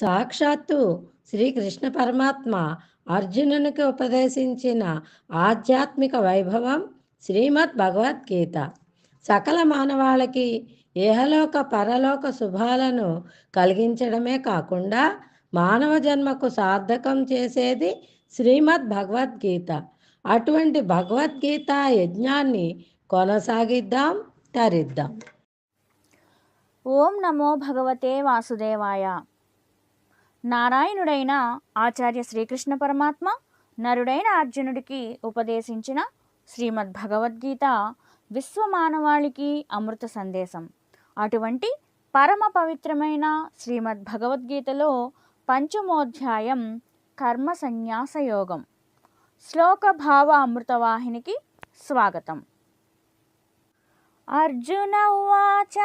సాక్షాత్తు శ్రీకృష్ణ పరమాత్మ అర్జునునికి ఉపదేశించిన ఆధ్యాత్మిక వైభవం శ్రీమద్ భగవద్గీత సకల మానవాళికి ఏహలోక పరలోక శుభాలను కలిగించడమే కాకుండా మానవ జన్మకు సార్థకం చేసేది శ్రీమద్ భగవద్గీత అటువంటి భగవద్గీత యజ్ఞాన్ని కొనసాగిద్దాం తరిద్దాం. ఓం నమో భగవతే వాసుదేవాయ. నారాయణుడైన ఆచార్య శ్రీకృష్ణ పరమాత్మ నరుడైన అర్జునుడికి ఉపదేశించిన శ్రీమద్ భగవద్గీత విశ్వమానవాళికి అమృత సందేశం. అటువంటి పరమ పవిత్రమైన శ్రీమద్ భగవద్గీతలో పంచమోధ్యాయం కర్మ సన్యాస యోగం. శ్లోక భావ అమృతవాహినికి స్వాగతం. అర్జున ఉచ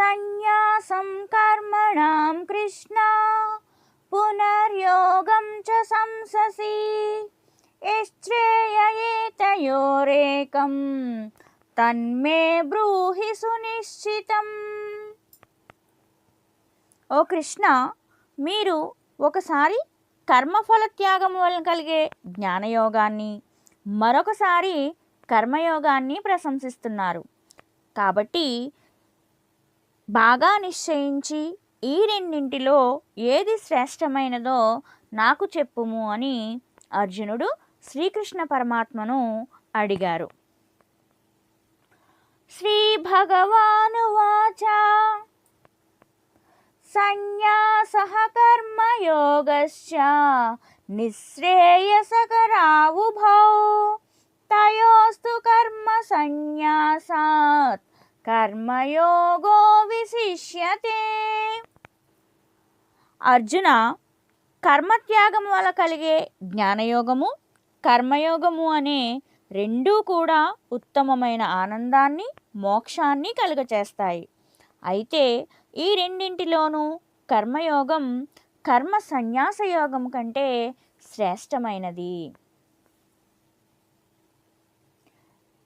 సన్యాసం కర్మణాం కృష్ణ పునర్యోగం చ సంససి యశ్రేయేతయోరేకం తన్మే బ్రూహి సునిశ్చితం ఓ కృష్ణ మీరు ఒకసారి కర్మఫల త్యాగం వలన కలిగే జ్ఞానయోగాన్ని మరొకసారి కర్మయోగాన్ని ప్రశంసిస్తున్నారు. కాబట్టి బాగా నిశ్చయించి ఈ రెండింటిలో ఏది శ్రేష్టమైనదో నాకు చెప్పుము అని అర్జునుడు శ్రీకృష్ణ పరమాత్మను అడిగారు. శ్రీ భగవానువాచ సన్యాస కర్మయోగశ్చ నిశ్రేయసకరావుభౌ తయోస్తు కర్మ సన్యాసాత్. కర్మయోగో విశిష్యతే అర్జున కర్మత్యాగం వల్ల కలిగే జ్ఞానయోగము కర్మయోగము అనే రెండూ కూడా ఉత్తమమైన ఆనందాన్ని మోక్షాన్ని కలుగచేస్తాయి అయితే ఈ రెండింటిలోనూ కర్మయోగం కర్మ సన్యాస యోగం కంటే శ్రేష్టమైనది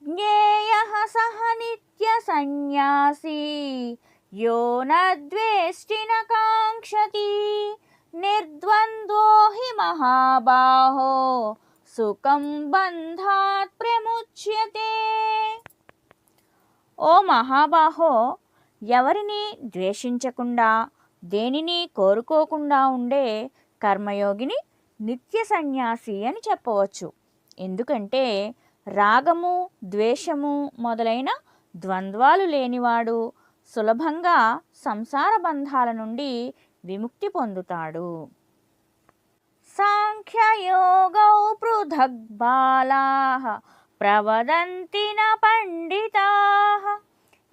జ్ఞేయ సహ నిత్య సన్యాసీ యో నద్వేష్టి న కాంక్షతి హి మహాబాహో సుఖం బంధాత్ ప్రముచ్యతే ఓ మహాబాహో ఎవరిని ద్వేషించకుండా దేనిని కోరుకోకుండా ఉండే కర్మయోగిని నిత్య సన్యాసి అని చెప్పవచ్చు. ఎందుకంటే రాగము ద్వేషము మొదలైన ద్వంద్వాలు లేనివాడు సులభంగా సంసార బంధాల నుండి విముక్తి పొందుతాడు. సాంఖ్యయోగౌ పృథగ్ బాలా ప్రవదంతి న పండితా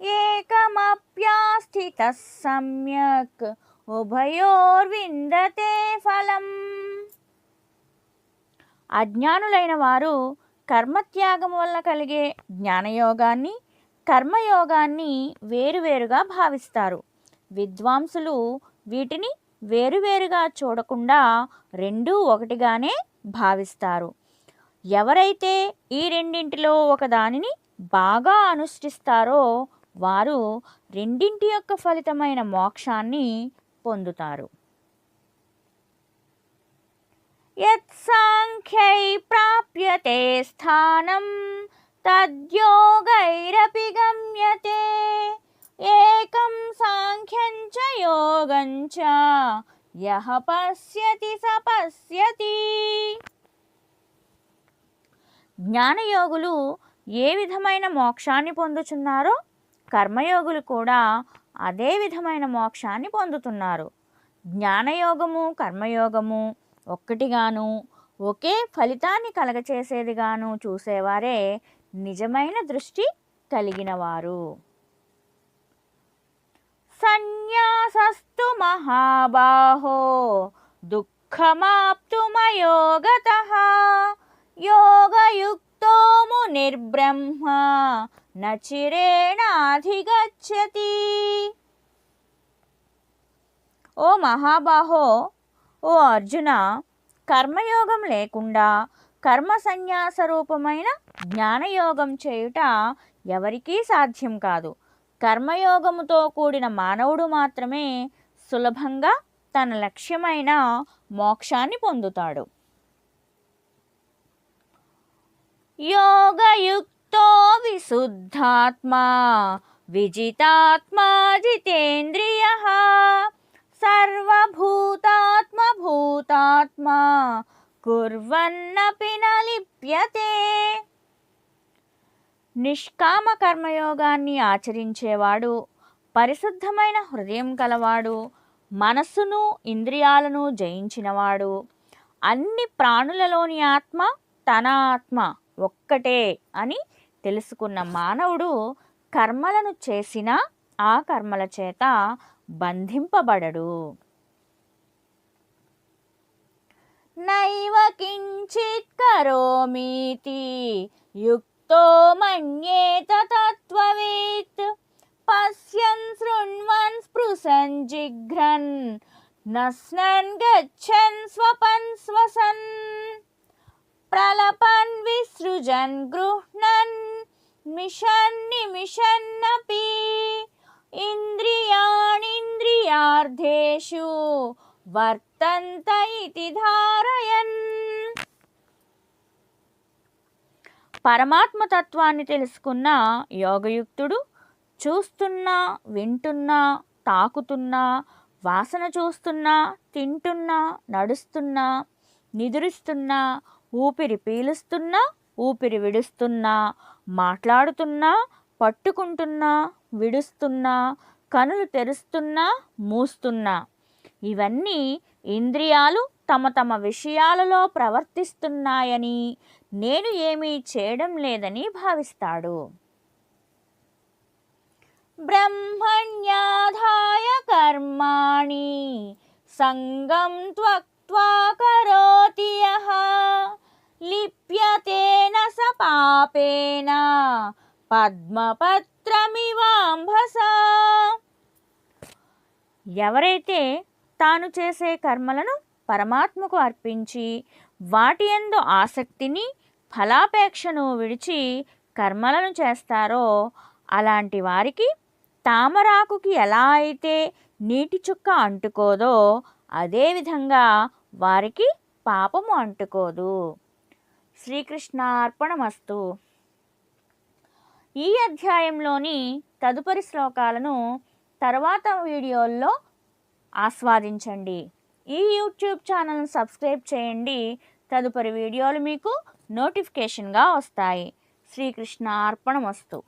ఏకమప్యాస్థిత సమ్యక్ ఉభయోర్విందతే ఫలం. అజ్ఞానులైన వారు కర్మత్యాగం వల్ల కలిగే జ్ఞానయోగాన్ని కర్మయోగాన్ని వేరువేరుగా భావిస్తారు. విద్వాంసులు వీటిని వేరువేరుగా చూడకుండా రెండూ ఒకటిగానే భావిస్తారు. ఎవరైతే ఈ రెండింటిలో ఒకదానిని బాగా అనుష్ఠిస్తారో వారు రెండింటి యొక్క ఫలితమైన మోక్షాన్ని పొందుతారు. యత్సాంఖ్యై ప్రాప్యతే స్థానం తద్యోగైరపి గమ్యతే ఏకం సాంఖ్యం చ యోగం చ యః పశ్యతి స పశ్యతి జ్ఞానయోగులు ఏ విధమైన మోక్షాన్ని పొందుచున్నారో కర్మయోగులు కూడా అదే విధమైన మోక్షాన్ని పొందుతున్నారు. జ్ఞానయోగము కర్మయోగము ఒక్కటిగాను ఒకే ఫలితాన్ని కలగచేసేదిగాను చూసేవారే నిజమైన దృష్టి కలిగినవారు. సన్యాసస్తు మహాబాహో దుఃఖమాప్తుమయోగత యోగయుక్తో నిర్బ్రహ్మ నచిరేణాధిగచ్చతి. ఓ మహాబాహో ఓ అర్జున కర్మయోగం లేకుండా కర్మ సన్యాస రూపమైన జ్ఞానయోగం చేయుట ఎవరికీ సాధ్యం కాదు. కర్మయోగముతో కూడిన మానవుడు మాత్రమే సులభంగా తన లక్ష్యమైన మోక్షాన్ని పొందుతాడు. యోగయుక్తో విశుద్ధాత్మా విజితాత్మా జితేంద్రియ సర్వభూతాత్మ భూతాత్మా కుర్వన్నపి నలిప్యతే. లిప్యతే నిష్కామ కర్మయోగాన్ని ఆచరించేవాడు పరిశుద్ధమైన హృదయం కలవాడు మనస్సును ఇంద్రియాలను జయించినవాడు. అన్ని ప్రాణులలోని ఆత్మ తన ఆత్మ ఒక్కటే అని తెలుసుకున్న మానవుడు కర్మలను చేసినా ఆ కర్మల చేత బంధింపబడడు. నైవ కించిత్ కరోమీతి యుక్తో మన్యేత తత్వవేత్ పశ్యన్ శృణ్వన్ స్పృశన్ జిఘ్రన్ నస్నన్ గచ్చన్ స్వపన్ స్వసన్ ప్రలపన్ విసృజన్ గృహ్ణన్ మిషన్ నిమిషన్నపి ఇంద్రియాణింద్రియార్థేషు వర్తంత ఇతి ధారయన్. పరమాత్మ తత్వాన్ని తెలుసుకున్న యోగయుక్తుడు చూస్తున్నా వింటున్నా తాకుతున్నా వాసన చూస్తున్నా తింటున్నా నడుస్తున్నా నిదురుస్తున్నా ఊపిరి పీలుస్తున్నా ఊపిరి విడుస్తున్నా మాట్లాడుతున్నా పట్టుకుంటున్నా విడుస్తున్నా కనులు తెరుస్తున్నా మూస్తున్నా. ఇవన్నీ ఇంద్రియాలు తమ తమ విషయాలలో ప్రవర్తిస్తున్నాయని నేను ఏమీ చేయడం లేదని భావిస్తాడు. బ్రహ్మణ్యాధాయ కర్మాణి సంగం త్వక్త్వా కరోతి యః. లిప్యతేన స పాపేన. పద్మపత్రమివాంభసా. ఎవరైతే తాను చేసే కర్మలను పరమాత్మకు అర్పించి వాటి యందు ఆసక్తిని ఫలాపేక్షను విడిచి కర్మలను చేస్తారో అలాంటి వారికి తామరాకుకి ఎలా అయితే నీటి చుక్క అంటుకోదో అదేవిధంగా వారికి పాపము అంటుకోదు. శ్రీకృష్ణార్పణమస్తు. ఈ అధ్యాయంలోని తదుపరి శ్లోకాలను తర్వాత వీడియోల్లో ఆస్వాదించండి. ఈ యూట్యూబ్ ఛానల్ను సబ్స్క్రైబ్ చేయండి. తదుపరి వీడియోలు మీకు నోటిఫికేషన్గా వస్తాయి. శ్రీకృష్ణ అర్పణమస్తు.